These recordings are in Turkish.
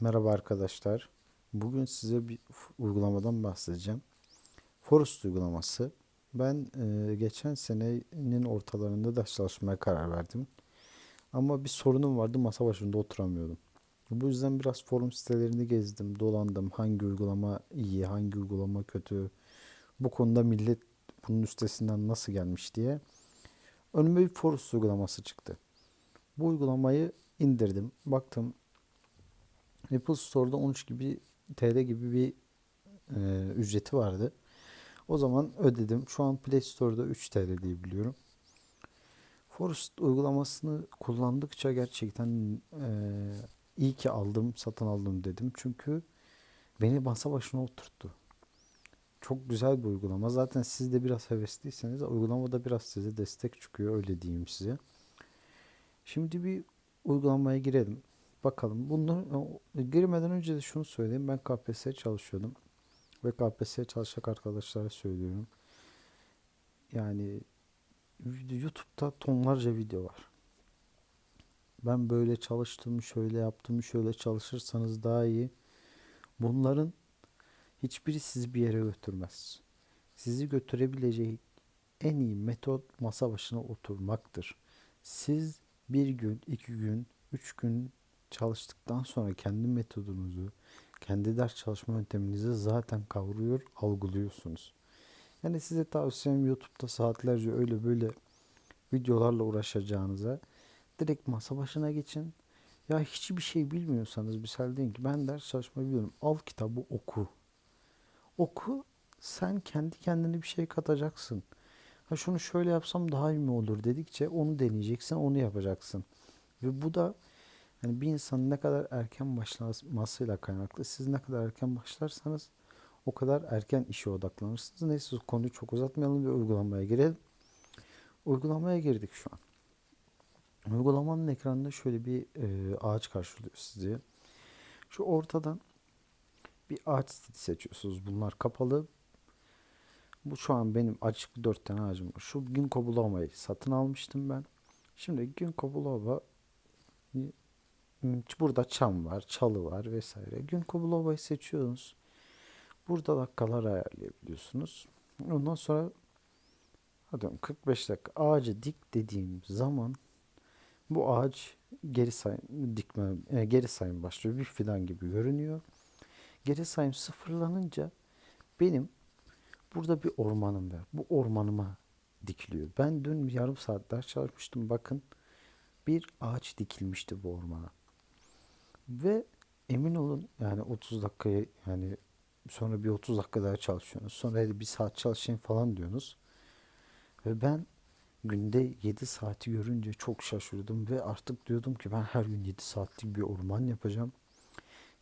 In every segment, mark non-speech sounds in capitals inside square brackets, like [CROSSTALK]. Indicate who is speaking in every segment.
Speaker 1: Merhaba arkadaşlar. Bugün size bir uygulamadan bahsedeceğim. Forest uygulaması. Ben e, geçen senenin ortalarında ders çalışmaya karar verdim. Ama bir sorunum vardı. Masa başında oturamıyordum. Bu yüzden biraz forum sitelerini gezdim, dolandım. Hangi uygulama iyi, hangi uygulama kötü. Bu konuda millet bunun üstesinden nasıl gelmiş diye. Önüme bir Forest uygulaması çıktı. Bu uygulamayı indirdim. Baktım Apple Store'da 13 gibi TL gibi bir e, ücreti vardı. O zaman ödedim. Şu an Play Store'da 3 TL diye biliyorum. Forest uygulamasını kullandıkça gerçekten e, iyi ki aldım, satın aldım dedim. Çünkü beni masa başına oturttu. Çok güzel bir uygulama. Zaten siz de biraz hevesliyseniz uygulamada biraz size destek çıkıyor öyle diyeyim size. Şimdi bir uygulamaya girelim. Bakalım. Bundan girmeden önce de şunu söyleyeyim. Ben KPSS çalışıyordum. Ve KPSS çalışacak arkadaşlara söylüyorum. Yani YouTube'da tonlarca video var. Ben böyle çalıştım, şöyle yaptım, şöyle çalışırsanız daha iyi. Bunların hiçbiri sizi bir yere götürmez. Sizi götürebileceği en iyi metot masa başına oturmaktır. Siz bir gün, iki gün, üç gün çalıştıktan sonra kendi metodunuzu, kendi ders çalışma yönteminizi zaten kavruyor, algılıyorsunuz. Yani size tavsiyem YouTube'da saatlerce öyle böyle videolarla uğraşacağınıza direkt masa başına geçin. Ya hiçbir şey bilmiyorsanız misal deyin ki ben ders çalışmayı biliyorum. Al kitabı oku. Oku sen kendi kendine bir şey katacaksın. Ha şunu şöyle yapsam daha iyi mi olur dedikçe onu deneyeceksin, onu yapacaksın. Ve bu da yani bir insanın ne kadar erken başlamasıyla kaynaklı. Siz ne kadar erken başlarsanız o kadar erken işe odaklanırsınız. Neyse konuyu çok uzatmayalım ve uygulamaya girelim. Uygulamaya girdik şu an. Uygulamanın ekranında şöyle bir e, ağaç karşılıyor sizi. Şu ortadan bir ağaç stili seçiyorsunuz. Bunlar kapalı. Bu şu an benim açık dört tane ağacım var. Şu ginkgo biloba'yı satın almıştım ben. Şimdi ginkgo biloba Burada çam var, çalı var vesaire. Ginkgo biloba'yı seçiyorsunuz. Burada dakikalar ayarlayabiliyorsunuz. Ondan sonra hadi 45 dakika ağacı dik dediğim zaman bu ağaç geri sayım dikme e, geri sayım başlıyor. Bir fidan gibi görünüyor. Geri sayım sıfırlanınca benim burada bir ormanım var. Bu ormanıma dikiliyor. Ben dün yarım saat ders çalışmıştım. Bakın bir ağaç dikilmişti bu ormana. Ve emin olun yani 30 dakikaya yani sonra bir 30 dakika daha çalışıyorsunuz. Sonra hadi bir saat çalışayım falan diyorsunuz. Ve ben günde 7 saati görünce çok şaşırdım ve artık diyordum ki ben her gün 7 saatlik bir orman yapacağım.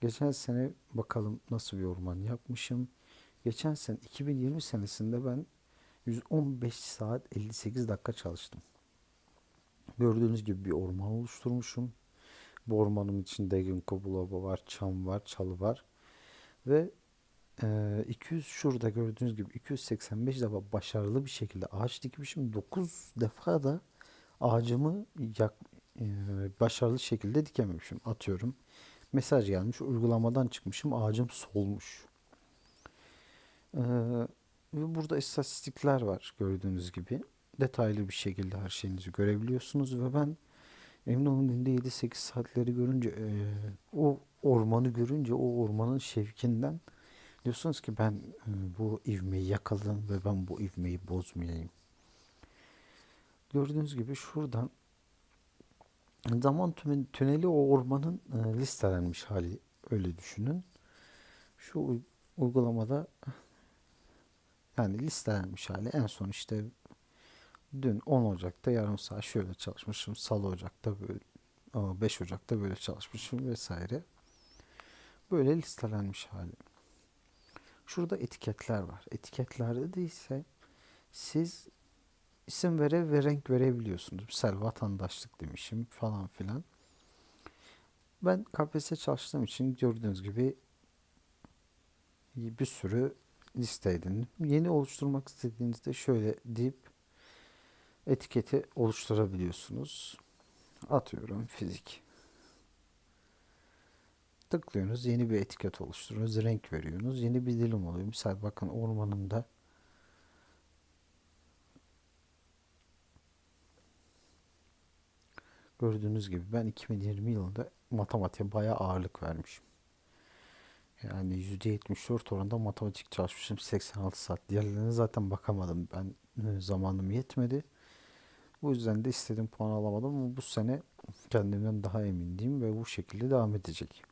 Speaker 1: Geçen sene bakalım nasıl bir orman yapmışım. Geçen sene 2020 senesinde ben 115 saat 58 dakika çalıştım. Gördüğünüz gibi bir orman oluşturmuşum. Bu ormanın içinde ginkgo biloba var, çam var, çalı var. Ve e, 200 şurada gördüğünüz gibi 285 defa başarılı bir şekilde ağaç dikmişim. 9 defa da ağacımı yak, e, başarılı şekilde dikememişim. Atıyorum. Mesaj gelmiş. Uygulamadan çıkmışım. Ağacım solmuş. Ee, ve burada istatistikler var gördüğünüz gibi. Detaylı bir şekilde her şeyinizi görebiliyorsunuz ve ben emin olun günde 7-8 saatleri görünce e, o ormanı görünce o ormanın şevkinden diyorsunuz ki ben e, bu ivmeyi yakaladım ve ben bu ivmeyi bozmayayım. Gördüğünüz gibi şuradan zaman tüneli o ormanın e, listelenmiş hali öyle düşünün. Şu uygulamada yani listelenmiş hali en son işte dün 10 Ocak'ta yarım saat şöyle çalışmışım. Salı Ocak'ta böyle 5 Ocak'ta böyle çalışmışım vesaire. Böyle listelenmiş hali. Şurada etiketler var. Etiketlerde de ise siz isim vere ve renk verebiliyorsunuz. Misal vatandaşlık demişim falan filan. Ben KPSS çalıştığım için gördüğünüz gibi bir sürü liste. Yeni oluşturmak istediğinizde şöyle deyip etiketi oluşturabiliyorsunuz. Atıyorum fizik. Tıklıyorsunuz, yeni bir etiket oluşturuyorsunuz, renk veriyorsunuz, yeni bir dilim oluyor. Misal bakın ormanında gördüğünüz gibi ben 2020 yılında matematiğe bayağı ağırlık vermişim. Yani %74 oranında matematik çalışmışım 86 saat. Diğerlerine zaten bakamadım. Ben e, zamanım yetmedi. Bu yüzden de istediğim puan alamadım ama bu sene kendimden daha emindim ve bu şekilde devam edecek.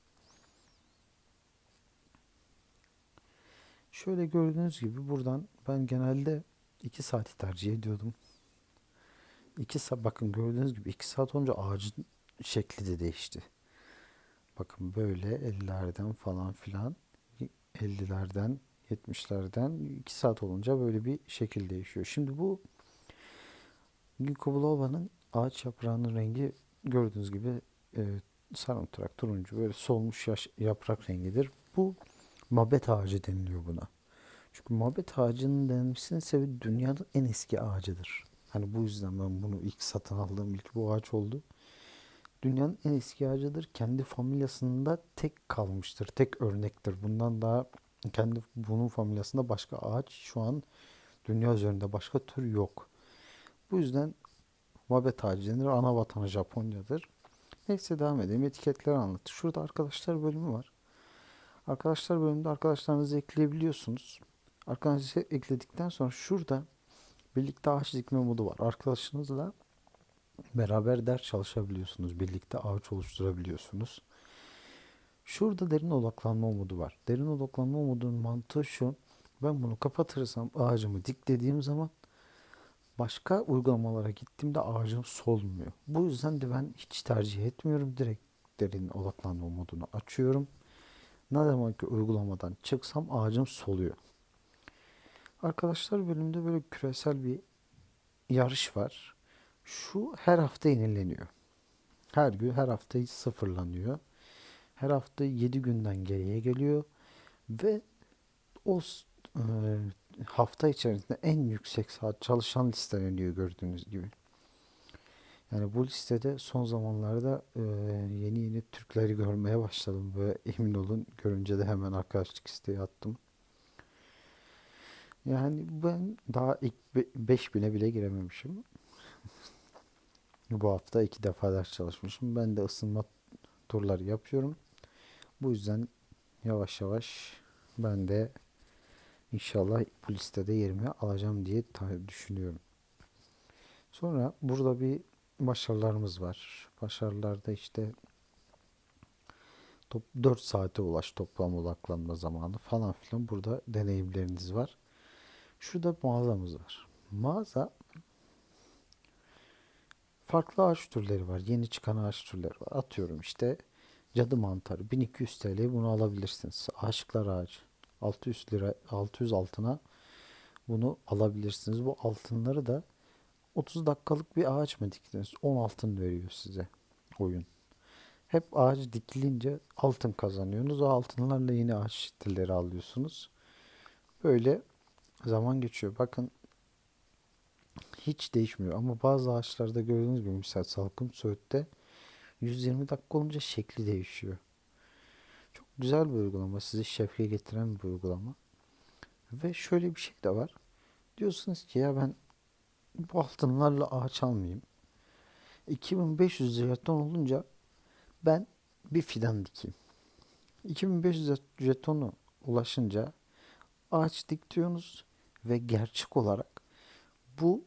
Speaker 1: Şöyle gördüğünüz gibi buradan ben genelde 2 saati tercih ediyordum. 2 saat bakın gördüğünüz gibi 2 saat olunca ağacın şekli de değişti. Bakın böyle 50'lerden falan filan 50'lerden 70'lerden 2 saat olunca böyle bir şekil değişiyor. Şimdi bu Ginkgo biloba'nın ağaç yaprağının rengi gördüğünüz gibi e, sarımtırak, turuncu böyle solmuş yaş, yaprak rengidir. Bu mabet ağacı deniliyor buna. Çünkü mabet ağacının denmesinin sebebi dünyanın en eski ağacıdır. Hani bu yüzden ben bunu ilk satın aldığım ilk bu ağaç oldu. Dünyanın en eski ağacıdır. Kendi familyasında tek kalmıştır. Tek örnektir. Bundan daha kendi bunun familyasında başka ağaç şu an dünya üzerinde başka tür yok. Bu yüzden ağacı denir. Ana vatanı Japonya'dır. Neyse devam edelim. Etiketleri anlat. Şurada arkadaşlar bölümü var. Arkadaşlar bölümünde arkadaşlarınızı ekleyebiliyorsunuz. Arkadaşlarınızı ekledikten sonra şurada birlikte ağaç dikme modu var. Arkadaşınızla beraber ders çalışabiliyorsunuz. Birlikte ağaç oluşturabiliyorsunuz. Şurada derin odaklanma modu var. Derin odaklanma modunun mantığı şu. Ben bunu kapatırsam ağacımı dik dediğim zaman başka uygulamalara gittiğimde ağacım solmuyor. Bu yüzden de ben hiç tercih etmiyorum. Direkt derin odaklanma modunu açıyorum. Ne zaman ki uygulamadan çıksam ağacım soluyor. Arkadaşlar bölümde böyle küresel bir yarış var. Şu her hafta yenileniyor. Her gün her hafta sıfırlanıyor. Her hafta 7 günden geriye geliyor ve o e, hafta içerisinde en yüksek saat çalışan listeleniyor gördüğünüz gibi. Yani bu listede son zamanlarda e, yeni yeni Türkleri görmeye başladım ve emin olun görünce de hemen arkadaşlık isteği attım. Yani ben daha ilk 5000'e bile girememişim. [LAUGHS] Bu hafta iki defa ders çalışmışım. Ben de ısınma turları yapıyorum. Bu yüzden yavaş yavaş ben de inşallah bu listede yerimi alacağım diye düşünüyorum. Sonra burada bir başarılarımız var. Başarılarda işte top 4 saate ulaş toplam odaklanma zamanı falan filan burada deneyimleriniz var. Şurada mağazamız var. Mağaza farklı ağaç türleri var. Yeni çıkan ağaç türleri var. Atıyorum işte cadı mantarı 1200 TL bunu alabilirsiniz. Aşıklar ağacı 600 lira 600 altına bunu alabilirsiniz. Bu altınları da 30 dakikalık bir ağaç mı diktiniz? 10 altın veriyor size oyun. Hep ağaç dikilince altın kazanıyorsunuz. O altınlarla yeni ağaç türleri alıyorsunuz. Böyle zaman geçiyor. Bakın hiç değişmiyor ama bazı ağaçlarda gördüğünüz gibi mesela salkım söğütte 120 dakika olunca şekli değişiyor. Çok güzel bir uygulama. Sizi şefke getiren bir uygulama. Ve şöyle bir şey de var. Diyorsunuz ki ya ben bu altınlarla ağaç almayayım. 2500 jeton olunca ben bir fidan dikeyim. 2500 jetonu ulaşınca ağaç dikiyorsunuz ve gerçek olarak bu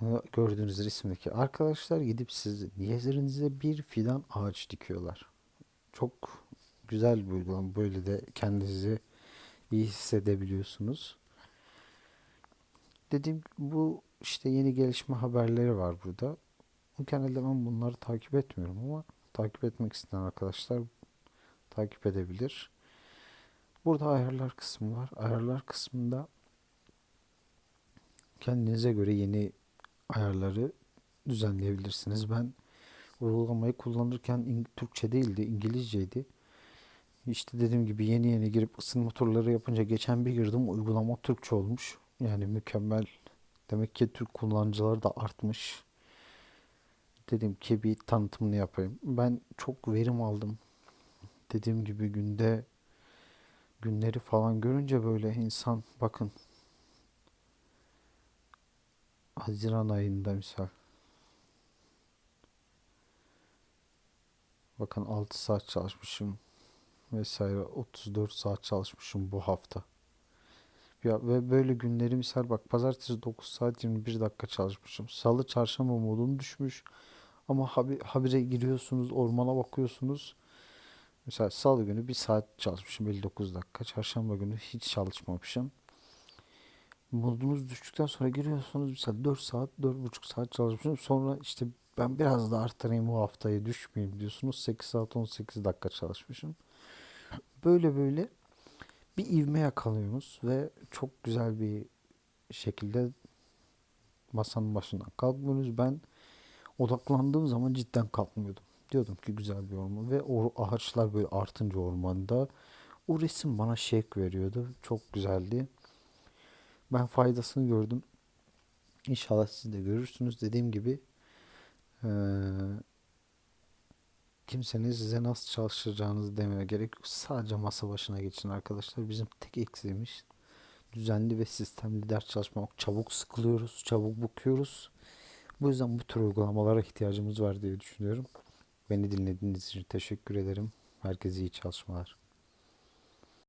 Speaker 1: e, gördüğünüz resimdeki arkadaşlar gidip sizin yerinize bir fidan ağaç dikiyorlar. Çok güzel bir uygulama. Böyle de kendinizi iyi hissedebiliyorsunuz. Dediğim bu işte yeni gelişme haberleri var burada. Genelde ben bunları takip etmiyorum ama takip etmek isteyen arkadaşlar takip edebilir. Burada ayarlar kısmı var. Ayarlar kısmında kendinize göre yeni ayarları düzenleyebilirsiniz. Ben uygulamayı kullanırken Türkçe değildi, İngilizceydi. İşte dediğim gibi yeni yeni girip ısınma turları yapınca geçen bir girdim uygulama Türkçe olmuş. Yani mükemmel. Demek ki Türk kullanıcıları da artmış. Dedim ki bir tanıtımını yapayım. Ben çok verim aldım. dediğim gibi günde günleri falan görünce böyle insan bakın Haziran ayında misal bakın 6 saat çalışmışım vesaire 34 saat çalışmışım bu hafta. Ya ve böyle günleri misal bak pazartesi 9 saat 21 dakika çalışmışım. Salı çarşamba modum düşmüş. Ama habi- habire giriyorsunuz, ormana bakıyorsunuz. Mesela salı günü bir saat çalışmışım 59 dakika. Çarşamba günü hiç çalışmamışım. Modunuz düştükten sonra giriyorsunuz mesela 4 saat, dört buçuk saat çalışmışım. Sonra işte ben biraz da artırayım bu haftayı düşmeyeyim diyorsunuz. 8 saat 18 dakika çalışmışım. Böyle böyle bir ivme yakalıyorsunuz ve çok güzel bir şekilde masanın başından kalkmıyorsunuz. Ben odaklandığım zaman cidden kalkmıyordum. Diyordum ki güzel bir orman ve o ağaçlar böyle artınca ormanda o resim bana şevk veriyordu. Çok güzeldi. Ben faydasını gördüm. İnşallah siz de görürsünüz. Dediğim gibi eee, kimsenin size nasıl çalışacağınızı demeye gerek yok. Sadece masa başına geçin arkadaşlar. Bizim tek eksiğimiz düzenli ve sistemli ders çalışmak. Çabuk sıkılıyoruz, çabuk bıkıyoruz. Bu yüzden bu tür uygulamalara ihtiyacımız var diye düşünüyorum. Beni dinlediğiniz için teşekkür ederim. Herkese iyi çalışmalar.